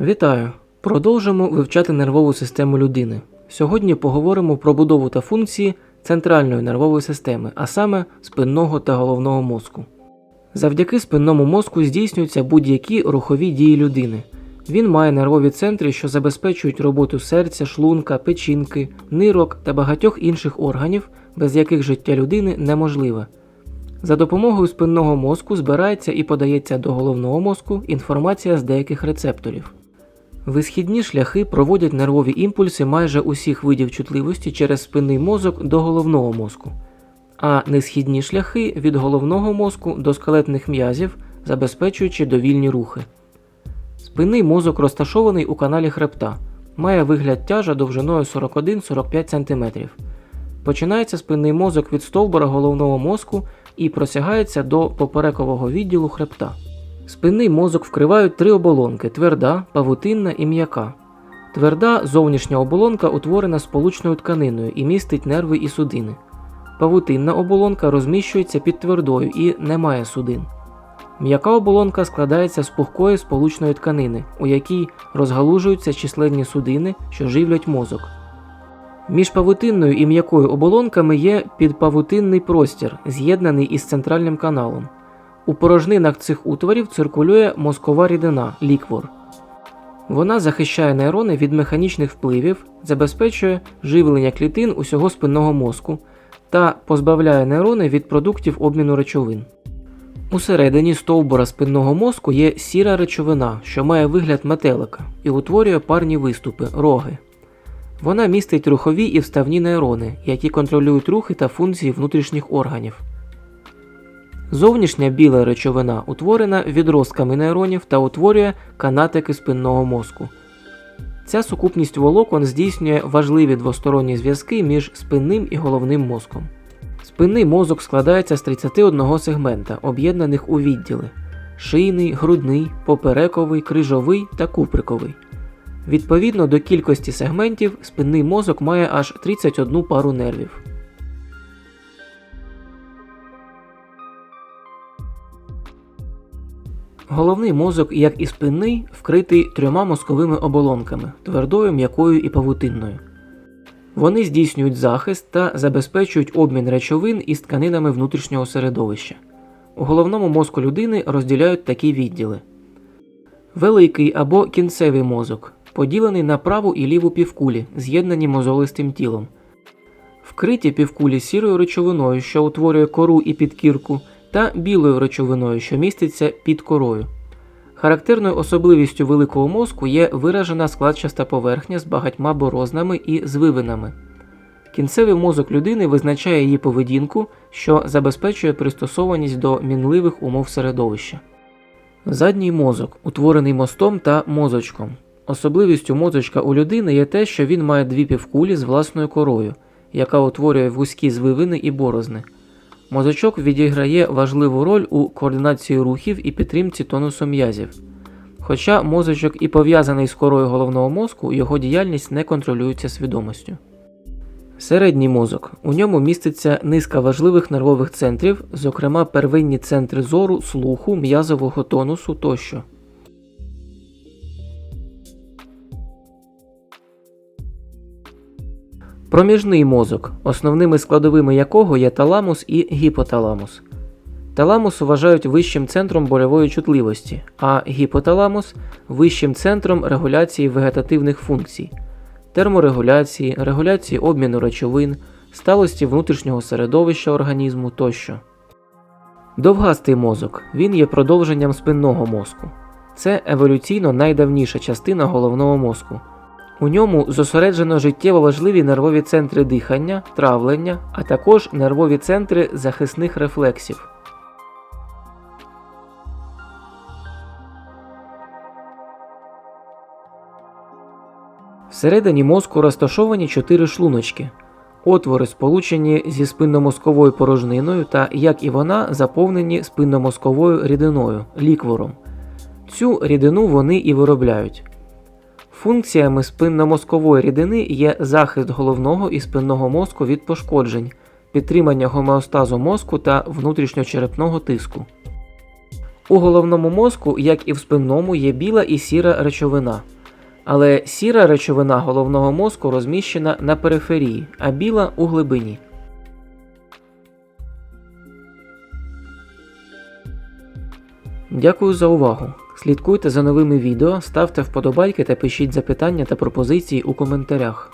Вітаю! Продовжимо вивчати нервову систему людини. Сьогодні поговоримо про будову та функції центральної нервової системи, а саме спинного та головного мозку. Завдяки спинному мозку здійснюються будь-які рухові дії людини. Він має нервові центри, що забезпечують роботу серця, шлунка, печінки, нирок та багатьох інших органів, без яких життя людини неможливе. За допомогою спинного мозку збирається і подається до головного мозку інформація з деяких рецепторів. Висхідні шляхи проводять нервові імпульси майже усіх видів чутливості через спинний мозок до головного мозку, а несхідні шляхи від головного мозку до скелетних м'язів, забезпечуючи довільні рухи. Спинний мозок розташований у каналі хребта, має вигляд тяжа довжиною 41-45 см. Починається спинний мозок від стовбура головного мозку і просягається до поперекового відділу хребта. Спинний мозок вкривають три оболонки тверда, павутинна і м'яка. Тверда зовнішня оболонка утворена сполучною тканиною і містить нерви і судини. Павутинна оболонка розміщується під твердою і не має судин. М'яка оболонка складається з пухкої сполучної тканини, у якій розгалужуються численні судини, що живлять мозок. Між павутинною і м'якою оболонками є підпавутинний простір, з'єднаний із центральним каналом. У порожнинах цих утворів циркулює мозкова рідина ліквор. Вона захищає нейрони від механічних впливів, забезпечує живлення клітин усього спинного мозку та позбавляє нейрони від продуктів обміну речовин. Усередині стовбура спинного мозку є сіра речовина, що має вигляд метелика і утворює парні виступи роги. Вона містить рухові і вставні нейрони, які контролюють рухи та функції внутрішніх органів. Зовнішня біла речовина утворена відростками нейронів та утворює канатики спинного мозку. Ця сукупність волокон здійснює важливі двосторонні зв'язки між спинним і головним мозком. Спинний мозок складається з 31 сегмента, об'єднаних у відділи шийний, грудний, поперековий, крижовий та куприковий. Відповідно до кількості сегментів, спинний мозок має аж 31 пару нервів. Головний мозок, як і спинний, вкритий трьома мозковими оболонками твердою, м'якою і павутинною. Вони здійснюють захист та забезпечують обмін речовин із тканинами внутрішнього середовища. У головному мозку людини розділяють такі відділи: великий або кінцевий мозок, поділений на праву і ліву півкулі, з'єднані мозолистим тілом, вкриті півкулі сірою речовиною, що утворює кору і підкірку, та білою речовиною, що міститься під корою. Характерною особливістю великого мозку є виражена складчаста поверхня з багатьма борознами і звивинами. Кінцевий мозок людини визначає її поведінку, що забезпечує пристосованість до мінливих умов середовища. Задній мозок утворений мостом та мозочком. Особливістю мозочка у людини є те, що він має дві півкулі з власною корою, яка утворює вузькі звивини і борозни. Мозочок відіграє важливу роль у координації рухів і підтримці тонусу м'язів. Хоча мозочок і пов'язаний з корою головного мозку, його діяльність не контролюється свідомістю. Середній мозок. У ньому міститься низка важливих нервових центрів, зокрема первинні центри зору, слуху, м'язового тонусу тощо. Проміжний мозок, основними складовими якого є таламус і гіпоталамус. Таламус вважають вищим центром больової чутливості, а гіпоталамус вищим центром регуляції вегетативних функцій, терморегуляції, регуляції обміну речовин, сталості внутрішнього середовища організму тощо. Довгастий мозок він є продовженням спинного мозку. Це еволюційно найдавніша частина головного мозку. У ньому зосереджено життєво важливі нервові центри дихання, травлення, а також нервові центри захисних рефлексів. Всередині мозку розташовані чотири шлуночки. Отвори сполучені зі спинномозковою порожниною та, як і вона, заповнені спинномозковою рідиною ліквором. Цю рідину вони і виробляють. Функціями спинномозкової рідини є захист головного і спинного мозку від пошкоджень, підтримання гомеостазу мозку та внутрішньочерепного тиску. У головному мозку, як і в спинному, є біла і сіра речовина. Але сіра речовина головного мозку розміщена на периферії, а біла у глибині. Дякую за увагу. Слідкуйте за новими відео, ставте вподобайки та пишіть запитання та пропозиції у коментарях.